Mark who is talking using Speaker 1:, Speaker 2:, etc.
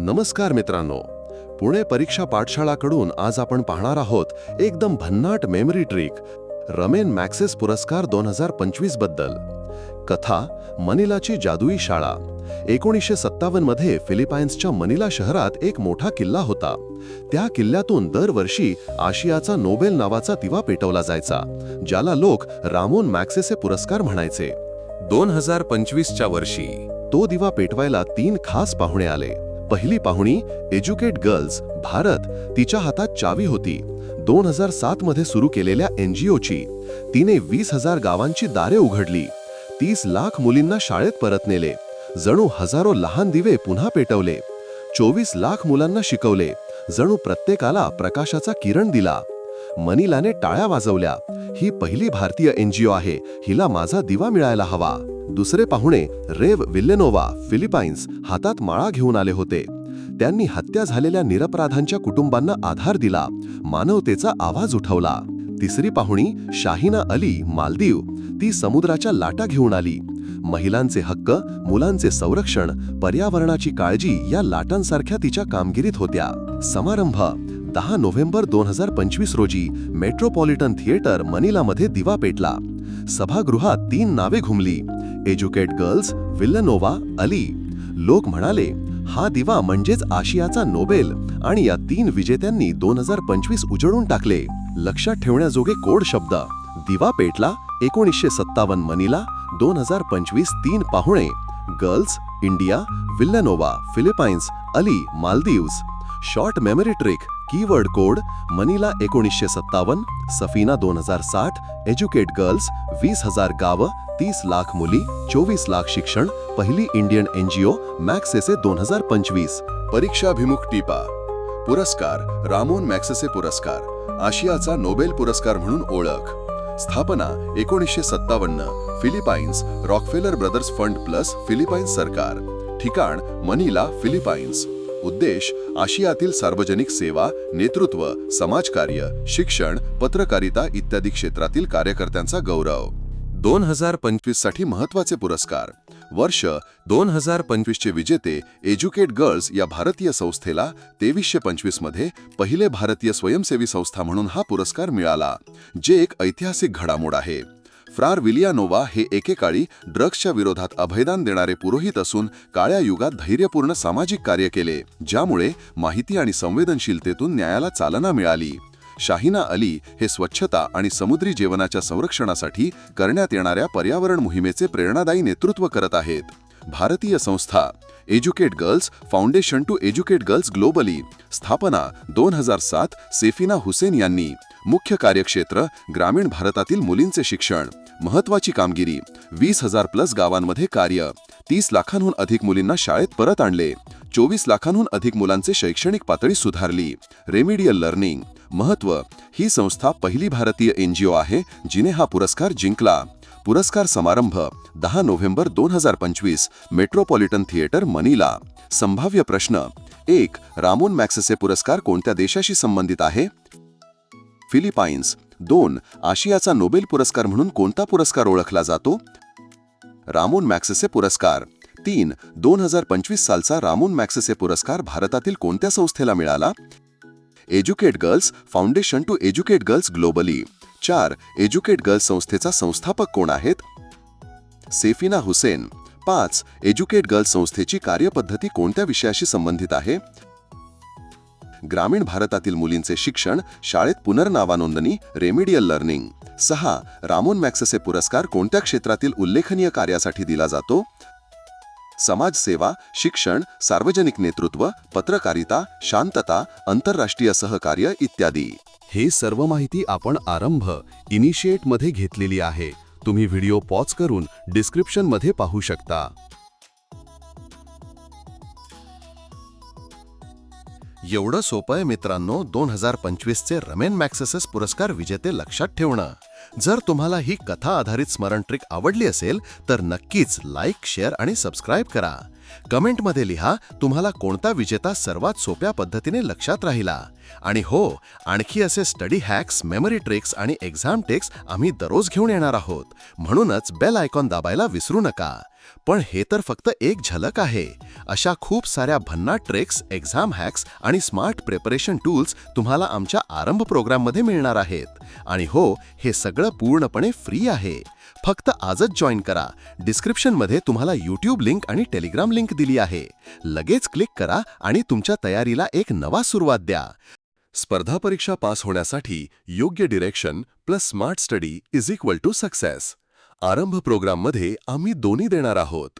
Speaker 1: नमस्कार मित्रांनो. पुणे परीक्षा पाठशाळाकडून आज आपण पाहणार आहोत एकदम भन्नाट मेमरी ट्रिक रमेन मॅक्सेस पुरस्कार दोन हजार पंचवीसबद्दल. कथा मनिलाची जादुई शाळा. एकोणीसशे सत्तावन्नमध्ये फिलिपाईन्सच्या मनिला शहरात एक मोठा किल्ला होता. त्या किल्ल्यातून दरवर्षी आशियाचा नोबेल नावाचा दिवा पेटवला जायचा ज्याला लोक रामोन मॅक्सेसे पुरस्कार म्हणायचे. दोन हजार पंचवीसच्या वर्षी तो दिवा पेटवायला तीन खास पाहुणे आले. पहिली पाहुणी एज्युकेट गर्ल्स भारत तिच्या हातात चावी होती. दोन हजार सात मध्ये सुरू केलेल्या एनजीओची तिने वीस हजार गावांची दारे उघडली. तीस लाख मुलींना शाळेत परत नेले. जणू हजारो लहान दिवे पुन्हा पेटवले. चोवीस लाख मुलांना शिकवले. जणू प्रत्येकाला प्रकाशाचा किरण दिला. मनीलाने टाळ्या वाजवल्या. ही पहिली भारतीय एनजीओ आहे. हिला माझा दिवा मिळायला हवा. दुसरे पाहुणे रेव विल्लेनोवा फिलिपाईन्स हातात माळा घेऊन आले होते. त्यांनी हत्या झालेल्या निरपराधांच्या कुटुंबांना आधार दिला मानवतेचा आवाज उठवला. तिसरी पाहुणी शाहिना अली मालदीव ती समुद्राच्या लाटा घेऊन आली. महिलांचे हक्क मुलांचे संरक्षण पर्यावरणाची काळजी या लाटांसारख्या तिच्या कामगिरीत होत्या. समारंभ दहा नोव्हेंबर दोन हजार पंचवीस रोजी मेट्रोपॉलिटन थिएटर मनिलामध्ये दिवा पेटला. सभागृहात तीन नावे घुमली. Educate girls Villanueva Ali. लोक म्हणाले हा दिवा म्हणजेच आशियाचा नोबेल आणि या तीन विजेत्यांनी दोन हजार पंचवीस उजळून टाकले. लक्षात ठेवण्याजोगे कोड शब्द. दिवा पेटला एकोणीसशे सत्तावन्न मनिला दोन हजार पंचवीस तीन पाहुणे. Girls India Villanueva Philippines Ali Maldives. Short memory trick keyword code Manila एकोणीसशे सत्तावन्न सफीना दोन हजार साठ एज्युकेट गर्ल्स वीस हजार गावं तीस लाख मुली चोवीस लाख शिक्षण पहिली इंडियन एनजीओ मॅक्सेसे दोन हजार पंचवीस. परीक्षाभिमुख टीपा. पुरस्कार रामोन मॅक्सेसे पुरस्कार आशियाचा नोबेल पुरस्कार म्हणून ओळख. स्थापना एकोणीसशे सत्तावन्न Philippines Rockefeller brothers fund plus Philippines सरकार. ठिकाण मनीला फिलिपाईन्स. उद्देश आशियातील सार्वजनिक सेवा नेतृत्व समाजकार्य शिक्षण पत्रकारिता इत्यादी क्षेत्रातील कार्यकर्त्यांचा गौरव. दोन हजार पंचवीससाठी महत्त्वाचे पुरस्कार. वर्ष दोन हजार पंचवीसचे विजेते एज्युकेट गर्ल्स या भारतीय संस्थेला तेवीसशे पंचवीसमध्ये पहिले भारतीय स्वयंसेवी संस्था म्हणून हा पुरस्कार मिळाला जे एक ऐतिहासिक घडामोड आहे. फ्रार विलियानोवा हे एकेकाळी ड्रग्सच्या विरोधात अभयदान देणारे पुरोहित असून काळ्या युगात धैर्यपूर्ण सामाजिक कार्य केले ज्यामुळे माहिती आणि संवेदनशीलतेतून न्यायाला चालना मिळाली. शाहिना अली हे स्वच्छता आणि समुद्री जेवणाच्या संरक्षणासाठी करण्यात येणाऱ्या पर्यावरण मोहिमेचे प्रेरणादायी नेतृत्व करत आहेत. भारतीय संस्था educate girls foundation to educate girls globally स्थापना दोन हजार सात सेफिना हुसेन यांनी. मुख्य कार्यक्षेत्र ग्रामीण भारतातील मुलींचे शिक्षण. महत्वाची कामगिरी वीस हजार प्लस गावांमध्ये कार्य. तीस लाखांहून अधिक मुलींना शाळेत परत आणले. चोवीस लाखांहून अधिक मुलांचे शैक्षणिक पातळी सुधारली. रेमिडियल लर्निंग महत्त्व ही संस्था पहिली भारतीय एनजीओ आहे जिने हा पुरस्कार जिंकला. पुरस्कार समारंभ दहा नोव्हेंबर दोन हजार पंचवीस मेट्रोपॉलिटन थिएटर मनीला. संभाव्य प्रश्न एक रामोन मॅक्सेसे पुरस्कार कोणत्या देशाशी संबंधित आहे? फिलिपाईन्स. दोन आशियाचा नोबेल पुरस्कार म्हणून कोणता पुरस्कार ओळखला जातो? रामोन मॅक्सेसे पुरस्कार. तीन दोन हजार पंचवीस सालचा रामोन मॅक्सेसे पुरस्कार भारतातील कोणत्या संस्थेला मिळाला? Educate Girls Foundation to Educate Girls globally. चार एज्युकेट गर्ल्स संस्थेचा संस्थापक कोण आहेत? सेफिना हुसेन. पाच एज्युकेट गर्ल्स संस्थेची कार्यपद्धती कोणत्या विषयाशी संबंधित आहे? ग्रामीण भारतातील मुलींचे शिक्षण शाळेत पुनर्नावानोंदणी रेमिडियल लर्निंग. सहा रामोन मॅक्सेसे पुरस्कार कोणत्या क्षेत्रातील उल्लेखनीय कार्यासाठी दिला जातो? समाजसेवा शिक्षण सार्वजनिक नेतृत्व पत्रकारिता शांतता आंतरराष्ट्रीय सहकार्य इत्यादी. हे सर्व माहिती आपण आरंभ इनिशिएटमध्ये घेतलेली आहे. तुम्ही व्हिडिओ पॉज करून डिस्क्रिप्शनमध्ये पाहू शकता. एवढं सोपं आहे मित्रांनो दोन हजार पंचवीसचे रमेन मॅक्सेसेस पुरस्कार विजेते लक्षात ठेवणं. जर तुम्हाला ही कथा आधारित स्मरण ट्रिक आवडली असेल तर नक्कीच लाईक शेअर आणि सबस्क्राईब करा. कमेंटमध्ये लिहा तुम्हाला कोणता विजेता सर्वात सोप्या पद्धतीने लक्षात राहिला. आणि हो आणखी असे स्टडी हॅक्स मेमरी ट्रिक्स आणि एक्झाम टेक्स आम्ही दररोज घेऊन येणार आहोत. म्हणूनच बेल आयकॉन दाबायला विसरू नका. पण हे तर फक्त एक झलक आहे. अशा खूप साऱ्या भन्नाट ट्रेक्स एक्झाम हॅक्स आणि स्मार्ट प्रिपरेशन टूल्स तुम्हाला आमच्या आरंभ प्रोग्राममध्ये मिळणार आहेत. आणि हो हे सगळं पूर्णपणे फ्री आहे. फक्त आजच जॉईन करा. डिस्क्रिप्शनमध्ये तुम्हाला यूट्यूब लिंक आणि टेलिग्राम लिंक दिली आहे. लगेच क्लिक करा आणि तुमच्या तयारीला एक नवा सुरुवात द्या. स्पर्धा परीक्षा पास होण्यासाठी योग्य direction plus smart study is equal to success Aarambh प्रोग्राममध्ये आम्ही दोन्ही देणार आहोत.